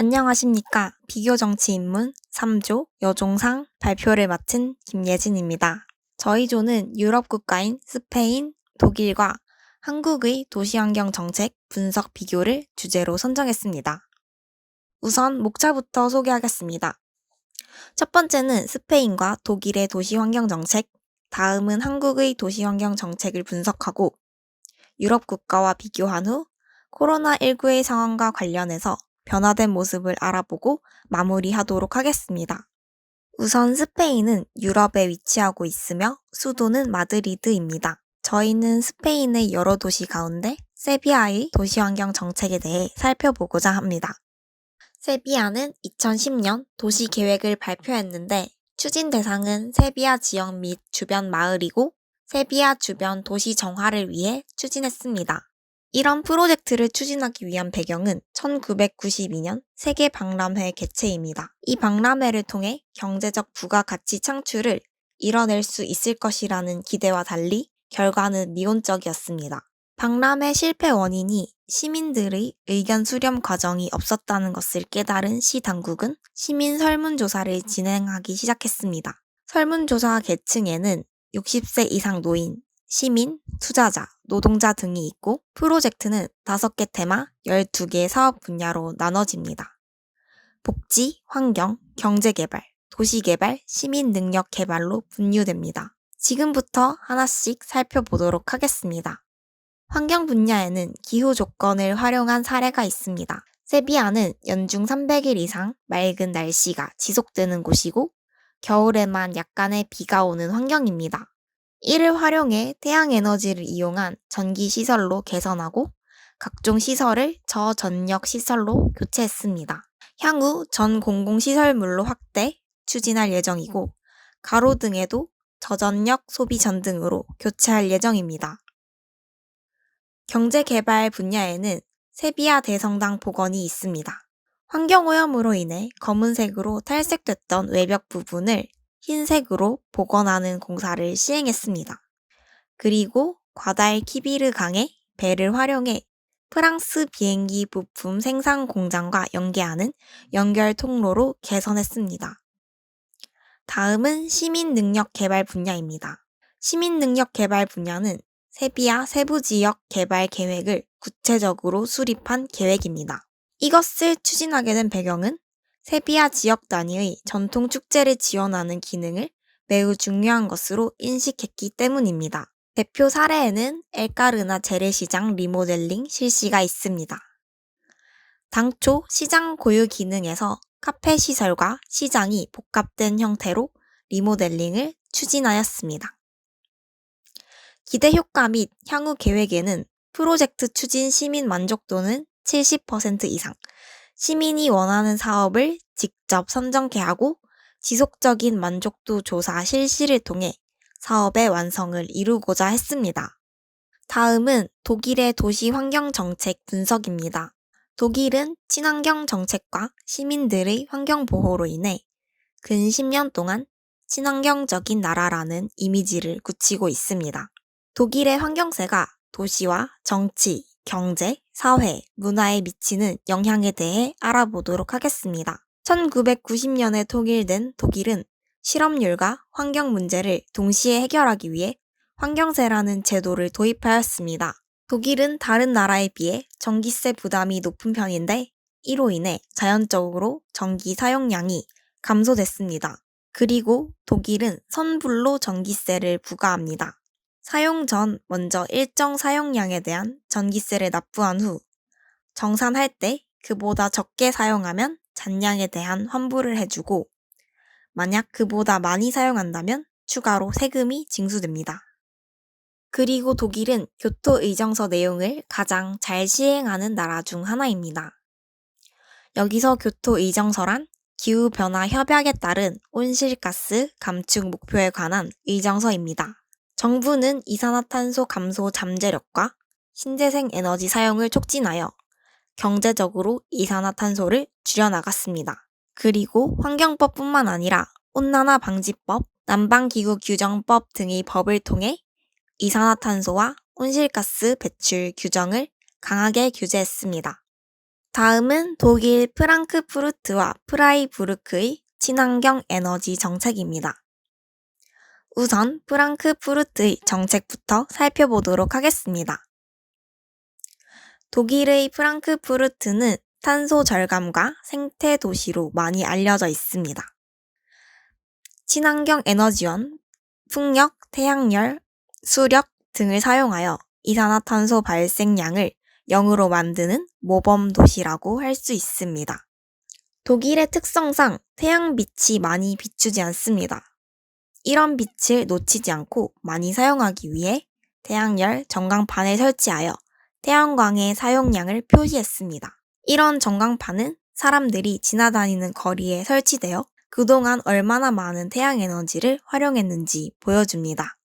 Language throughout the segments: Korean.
안녕하십니까. 비교 정치 입문 3조 여종상 발표를 맡은 김예진입니다. 저희 조는 유럽 국가인 스페인, 독일과 한국의 도시환경 정책 분석 비교를 주제로 선정했습니다. 우선 목차부터 소개하겠습니다. 첫 번째는 스페인과 독일의 도시환경 정책, 다음은 한국의 도시환경 정책을 분석하고 유럽 국가와 비교한 후 코로나19의 상황과 관련해서 변화된 모습을 알아보고 마무리하도록 하겠습니다. 우선 스페인은 유럽에 위치하고 있으며 수도는 마드리드입니다. 저희는 스페인의 여러 도시 가운데 세비야의 도시환경 정책에 대해 살펴보고자 합니다. 세비야는 2010년 도시 계획을 발표했는데 추진 대상은 세비야 지역 및 주변 마을이고 세비야 주변 도시 정화를 위해 추진했습니다. 이런 프로젝트를 추진하기 위한 배경은 1992년 세계 박람회 개최입니다. 이 박람회를 통해 경제적 부가가치 창출을 이뤄낼 수 있을 것이라는 기대와 달리 결과는 미온적이었습니다. 박람회 실패 원인이 시민들의 의견 수렴 과정이 없었다는 것을 깨달은 시 당국은 시민 설문조사를 진행하기 시작했습니다. 설문조사 계층에는 60세 이상 노인, 시민, 투자자, 노동자 등이 있고 프로젝트는 5개 테마 12개의 사업 분야로 나눠집니다. 복지, 환경, 경제개발, 도시개발, 시민능력 개발로 분류됩니다. 지금부터 하나씩 살펴보도록 하겠습니다. 환경 분야에는 기후 조건을 활용한 사례가 있습니다. 세비야는 연중 300일 이상 맑은 날씨가 지속되는 곳이고 겨울에만 약간의 비가 오는 환경입니다. 이를 활용해 태양 에너지를 이용한 전기 시설로 개선하고 각종 시설을 저전력 시설로 교체했습니다. 향후 전 공공시설물로 확대, 추진할 예정이고 가로등에도 저전력 소비 전등으로 교체할 예정입니다. 경제 개발 분야에는 세비야 대성당 복원이 있습니다. 환경오염으로 인해 검은색으로 탈색됐던 외벽 부분을 흰색으로 복원하는 공사를 시행했습니다. 그리고 과달 키비르 강에 배를 활용해 프랑스 비행기 부품 생산 공장과 연계하는 연결 통로로 개선했습니다. 다음은 시민 능력 개발 분야입니다. 시민 능력 개발 분야는 세비야 세부 지역 개발 계획을 구체적으로 수립한 계획입니다. 이것을 추진하게 된 배경은 세비야 지역 단위의 전통 축제를 지원하는 기능을 매우 중요한 것으로 인식했기 때문입니다. 대표 사례에는 엘까르나 재래시장 리모델링 실시가 있습니다. 당초 시장 고유 기능에서 카페 시설과 시장이 복합된 형태로 리모델링을 추진하였습니다. 기대 효과 및 향후 계획에는 프로젝트 추진 시민 만족도는 70% 이상, 시민이 원하는 사업을 직접 선정케 하고 지속적인 만족도 조사 실시를 통해 사업의 완성을 이루고자 했습니다. 다음은 독일의 도시 환경 정책 분석입니다. 독일은 친환경 정책과 시민들의 환경 보호로 인해 근 10년 동안 친환경적인 나라라는 이미지를 굳히고 있습니다. 독일의 환경세가 도시와 정치, 경제, 사회, 문화에 미치는 영향에 대해 알아보도록 하겠습니다. 1990년에 통일된 독일은 실업률과 환경 문제를 동시에 해결하기 위해 환경세라는 제도를 도입하였습니다. 독일은 다른 나라에 비해 전기세 부담이 높은 편인데 이로 인해 자연적으로 전기 사용량이 감소됐습니다. 그리고 독일은 선불로 전기세를 부과합니다. 사용 전 먼저 일정 사용량에 대한 전기세를 납부한 후 정산할 때 그보다 적게 사용하면 잔량에 대한 환불을 해주고 만약 그보다 많이 사용한다면 추가로 세금이 징수됩니다. 그리고 독일은 교토 의정서 내용을 가장 잘 시행하는 나라 중 하나입니다. 여기서 교토 의정서란 기후변화 협약에 따른 온실가스 감축 목표에 관한 의정서입니다. 정부는 이산화탄소 감소 잠재력과 신재생 에너지 사용을 촉진하여 경제적으로 이산화탄소를 줄여나갔습니다. 그리고 환경법뿐만 아니라 온난화 방지법, 난방기구 규정법 등의 법을 통해 이산화탄소와 온실가스 배출 규정을 강하게 규제했습니다. 다음은 독일 프랑크푸르트와 프라이부르크의 친환경 에너지 정책입니다. 우선 프랑크푸르트의 정책부터 살펴보도록 하겠습니다. 독일의 프랑크푸르트는 탄소 절감과 생태 도시로 많이 알려져 있습니다. 친환경 에너지원, 풍력, 태양열, 수력 등을 사용하여 이산화탄소 발생량을 0으로 만드는 모범 도시라고 할 수 있습니다. 독일의 특성상 태양빛이 많이 비추지 않습니다. 이런 빛을 놓치지 않고 많이 사용하기 위해 태양열 전광판을 설치하여 태양광의 사용량을 표시했습니다. 이런 전광판은 사람들이 지나다니는 거리에 설치되어 그동안 얼마나 많은 태양 에너지를 활용했는지 보여줍니다.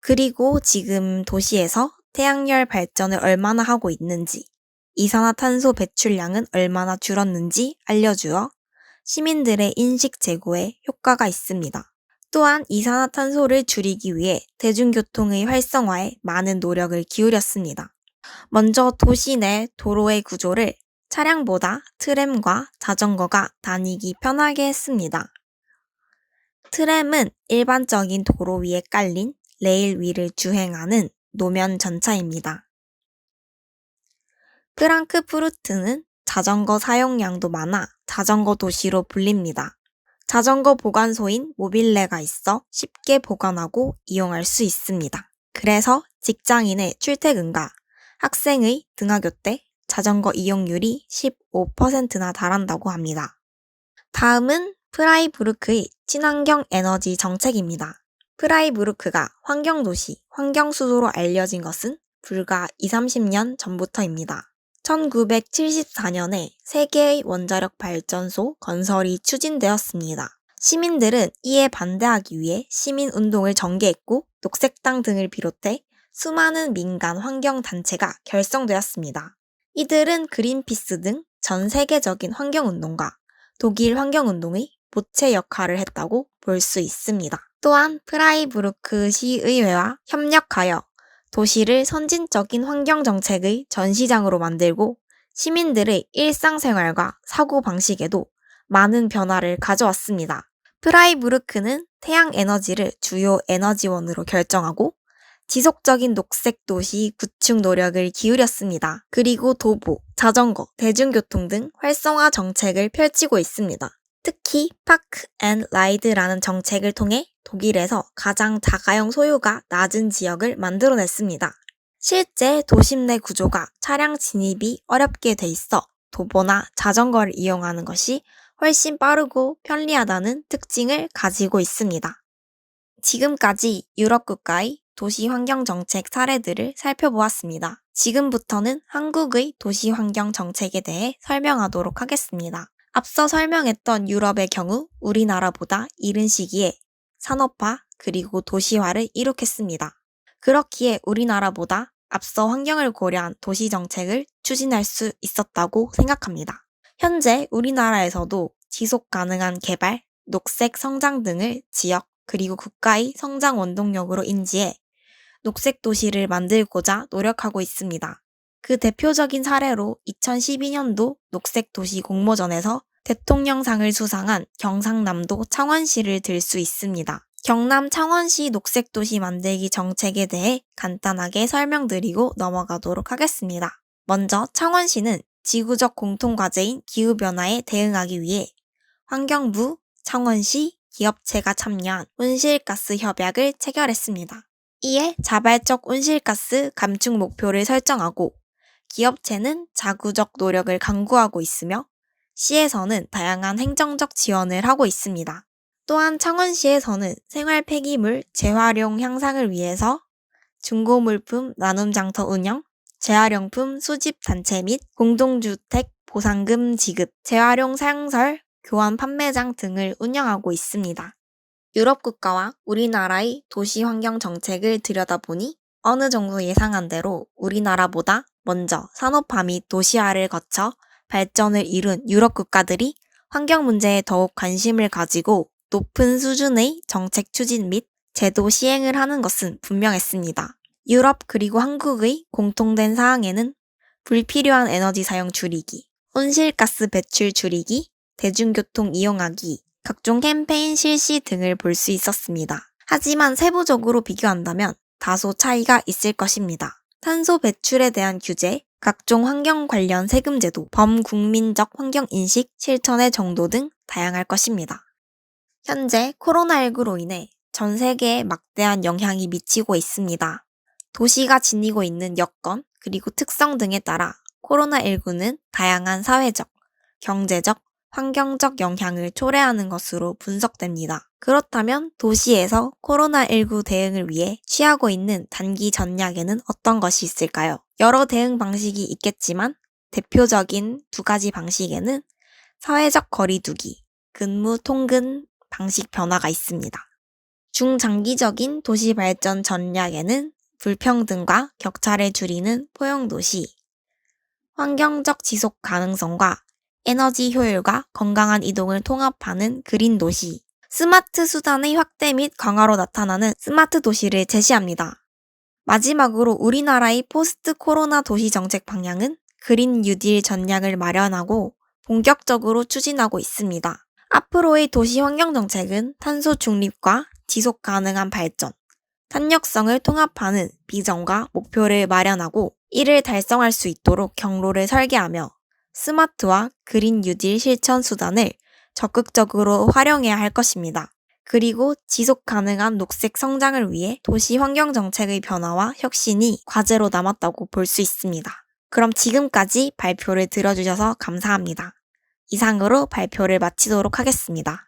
그리고 지금 도시에서 태양열 발전을 얼마나 하고 있는지, 이산화탄소 배출량은 얼마나 줄었는지 알려주어 시민들의 인식 제고에 효과가 있습니다. 또한 이산화탄소를 줄이기 위해 대중교통의 활성화에 많은 노력을 기울였습니다. 먼저 도시 내 도로의 구조를 차량보다 트램과 자전거가 다니기 편하게 했습니다. 트램은 일반적인 도로 위에 깔린 레일 위를 주행하는 노면 전차입니다. 프랑크푸르트는 자전거 사용량도 많아 자전거 도시로 불립니다. 자전거 보관소인 모빌레가 있어 쉽게 보관하고 이용할 수 있습니다. 그래서 직장인의 출퇴근과 학생의 등하교 때 자전거 이용률이 15%나 달한다고 합니다. 다음은 프라이부르크의 친환경 에너지 정책입니다. 프라이부르크가 환경도시, 환경수도로 알려진 것은 불과 2, 30년 전부터입니다. 1974년에 세계의 원자력 발전소 건설이 추진되었습니다. 시민들은 이에 반대하기 위해 시민운동을 전개했고 녹색당 등을 비롯해 수많은 민간 환경단체가 결성되었습니다. 이들은 그린피스 등 전 세계적인 환경운동가 독일 환경운동의 모체 역할을 했다고 볼 수 있습니다. 또한 프라이부르크 시의회와 협력하여 도시를 선진적인 환경 정책의 전시장으로 만들고 시민들의 일상생활과 사고방식에도 많은 변화를 가져왔습니다. 프라이부르크는 태양 에너지를 주요 에너지원으로 결정하고 지속적인 녹색 도시 구축 노력을 기울였습니다. 그리고 도보, 자전거, 대중교통 등 활성화 정책을 펼치고 있습니다. 특히 파크 앤 라이드라는 정책을 통해 독일에서 가장 자가용 소유가 낮은 지역을 만들어냈습니다. 실제 도심 내 구조가 차량 진입이 어렵게 돼 있어 도보나 자전거를 이용하는 것이 훨씬 빠르고 편리하다는 특징을 가지고 있습니다. 지금까지 유럽 국가의 도시 환경 정책 사례들을 살펴보았습니다. 지금부터는 한국의 도시 환경 정책에 대해 설명하도록 하겠습니다. 앞서 설명했던 유럽의 경우 우리나라보다 이른 시기에 산업화 그리고 도시화를 이룩했습니다. 그렇기에 우리나라보다 앞서 환경을 고려한 도시 정책을 추진할 수 있었다고 생각합니다. 현재 우리나라에서도 지속 가능한 개발, 녹색 성장 등을 지역 그리고 국가의 성장 원동력으로 인지해 녹색 도시를 만들고자 노력하고 있습니다. 그 대표적인 사례로 2012년도 녹색 도시 공모전에서 대통령상을 수상한 경상남도 창원시를 들 수 있습니다. 경남 창원시 녹색도시 만들기 정책에 대해 간단하게 설명드리고 넘어가도록 하겠습니다. 먼저 창원시는 지구적 공통과제인 기후변화에 대응하기 위해 환경부, 창원시, 기업체가 참여한 온실가스 협약을 체결했습니다. 이에 자발적 온실가스 감축 목표를 설정하고 기업체는 자구적 노력을 강구하고 있으며 시에서는 다양한 행정적 지원을 하고 있습니다. 또한 창원시에서는 생활 폐기물 재활용 향상을 위해서 중고물품 나눔장터 운영, 재활용품 수집 단체 및 공동주택 보상금 지급, 재활용 사용설, 교환 판매장 등을 운영하고 있습니다. 유럽 국가와 우리나라의 도시 환경 정책을 들여다보니 어느 정도 예상한 대로 우리나라보다 먼저 산업화 및 도시화를 거쳐 발전을 이룬 유럽 국가들이 환경 문제에 더욱 관심을 가지고 높은 수준의 정책 추진 및 제도 시행을 하는 것은 분명했습니다. 유럽 그리고 한국의 공통된 사항에는 불필요한 에너지 사용 줄이기, 온실가스 배출 줄이기, 대중교통 이용하기, 각종 캠페인 실시 등을 볼 수 있었습니다. 하지만 세부적으로 비교한다면 다소 차이가 있을 것입니다. 탄소 배출에 대한 규제, 각종 환경 관련 세금 제도, 범국민적 환경 인식 실천의 정도 등 다양할 것입니다. 현재 코로나19로 인해 전 세계에 막대한 영향이 미치고 있습니다. 도시가 지니고 있는 여건, 그리고 특성 등에 따라 코로나19는 다양한 사회적, 경제적, 환경적 영향을 초래하는 것으로 분석됩니다. 그렇다면 도시에서 코로나19 대응을 위해 취하고 있는 단기 전략에는 어떤 것이 있을까요? 여러 대응 방식이 있겠지만 대표적인 두 가지 방식에는 사회적 거리두기, 근무 통근 방식 변화가 있습니다. 중장기적인 도시 발전 전략에는 불평등과 격차를 줄이는 포용 도시, 환경적 지속 가능성과 에너지 효율과 건강한 이동을 통합하는 그린 도시, 스마트 수단의 확대 및 강화로 나타나는 스마트 도시를 제시합니다. 마지막으로 우리나라의 포스트 코로나 도시 정책 방향은 그린 뉴딜 전략을 마련하고 본격적으로 추진하고 있습니다. 앞으로의 도시 환경 정책은 탄소 중립과 지속 가능한 발전, 탄력성을 통합하는 비전과 목표를 마련하고 이를 달성할 수 있도록 경로를 설계하며 스마트와 그린 뉴딜 실천 수단을 적극적으로 활용해야 할 것입니다. 그리고 지속 가능한 녹색 성장을 위해 도시 환경 정책의 변화와 혁신이 과제로 남았다고 볼 수 있습니다. 그럼 지금까지 발표를 들어주셔서 감사합니다. 이상으로 발표를 마치도록 하겠습니다.